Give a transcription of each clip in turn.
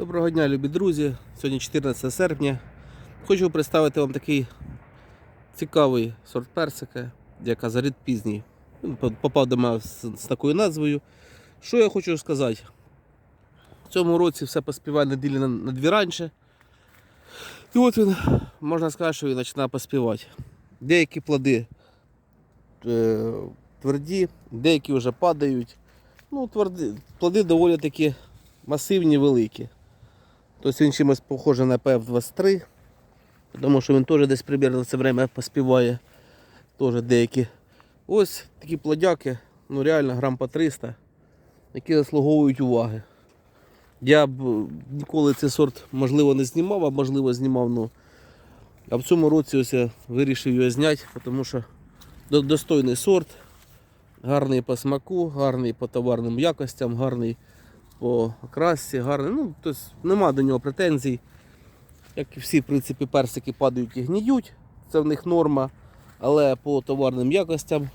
Доброго дня, любі друзі. Сьогодні 14 серпня. Хочу представити вам такий цікавий сорт персика, як азарит пізній. Він попав до мене з такою назвою. Що я хочу сказати? В цьому році все поспіває неділі на, на дві раніше. І от він, можна сказати, що він починає поспівати. Деякі плоди е, тверді, деякі вже падають. Ну, тверді, плоди доволі такі масивні, великі. Тобто він чимось похожий на PF23, тому що він теж десь примерно в це время поспіває. Теж деякі. Ось такі плодяки, ну реально грам по 300, які заслуговують уваги. Я б е, ніколи цей сорт можливо не знімав, а можливо знімав. Ну, а в цьому році ось я вирішив його зняти, тому що достойний сорт, гарний по смаку, гарний по товарним якостям, гарний по окрасці, гарний. Ну, тобто нема до нього претензій. Як і всі, в принципі, персики падають і гніють, це в них норма. Але по товарним якостям,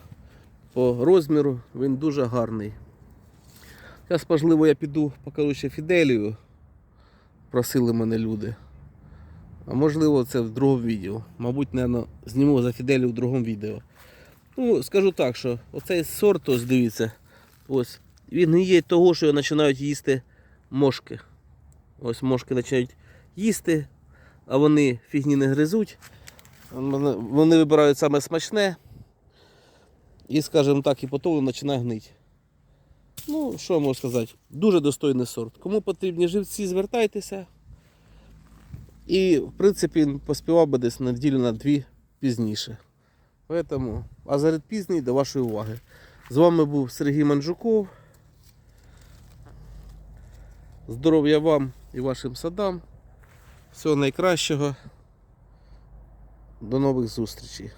по розміру він дуже гарний. Зараз, можливо, я піду покажу ще Фіделію. Просили мене люди. А можливо, це в другому відео. Мабуть, наверно, зніму за Фіделію в другому відео. Ну, скажу так, що оцей сорт, ось дивіться, ось, він є того, що починають їсти мошки. Ось мошки починають їсти, а вони фігні не гризуть. Вони- вибирають саме смачне. І, скажімо так, і потім починає гнити. Ну, що можу сказати? Дуже достойний сорт. Кому потрібні живці, звертайтеся. І, в принципі, він поспівав би десь неділю на дві пізніше. Поэтому Азарит пізній до вашої уваги. З вами був Сергій Манджуков. Здоров'я вам і вашим садам. Всього найкращого. До нових зустрічей.